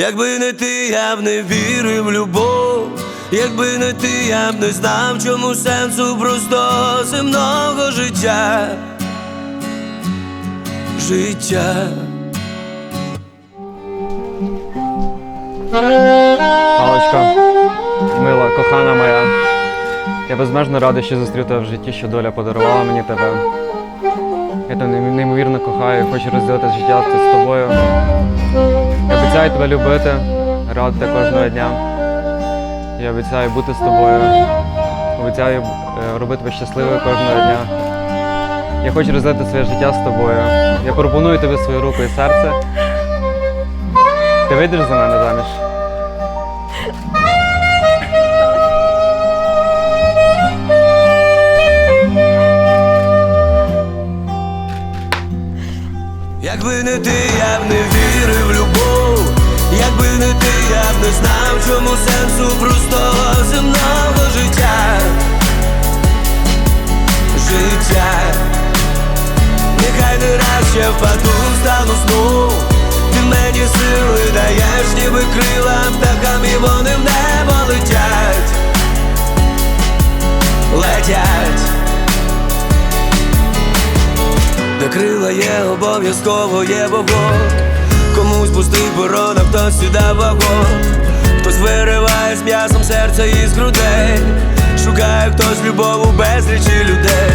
Якби не ти, я б не вірив в любов, якби не ти, я б не знав, чому сенсу просто земного життя. Життя. Галочка, мила, кохана моя. Я безмежно радий, що зустрів тебе в житті, що доля подарувала мені тебе. Я тебе неймовірно кохаю, хочу розділити життя з тобою. Обіцяю тебе любити, радити кожного дня. Я обіцяю бути з тобою. Обіцяю е, робити тебе щасливою кожного дня. Я хочу розділити своє життя з тобою. Я пропоную тобі свою руку і серце. Ти вийдеш за мене заміж? Якби не ти, я б не вірив чому сенсу простого земного життя. Життя, нехай не раз ще впаду, стану сну. Ти мені сили даєш, ніби крила птахам, і вони в небо летять. Летять. Де крила є, обов'язково є вогонь Комусь пустий борон, а хтось сюди вагон Хтось вириває з м'ясом серце із грудей. Шукає хтось любов у безлічі людей.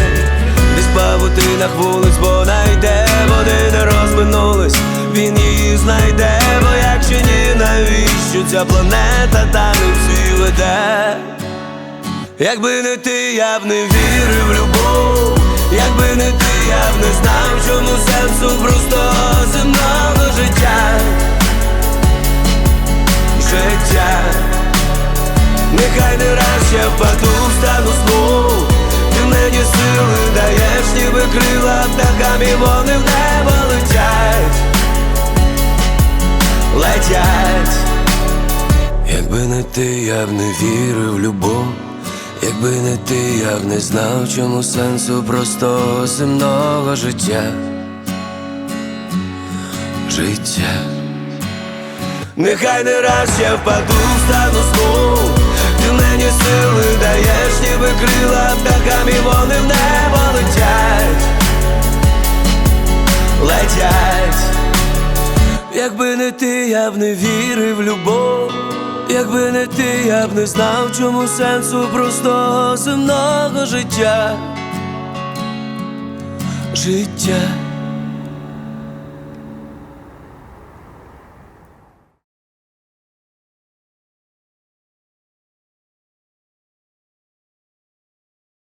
Десь павутинах вулиць, бо найде. Вони не розминулись, він її знайде. Бо якщо ні, навіщо ця планета та всі веде? Якби не ти, я б не вірив в любов, якби не ти, я б не знав, чому сенсу простого ще впаду, встану сну. Ти мені сили даєш, ніби крила птахам, і вони в небо летять. Летять. Якби не ти, я б не вірив любов, якби не ти, я б не знав, чому сенсу простого земного життя. Життя. Нехай не раз я впаду, крила птахам, і вони в небо летять. Летять. Якби не ти, я б не вірив в любов, якби не ти, я б не знав, чому сенсу простого земного життя. Життя.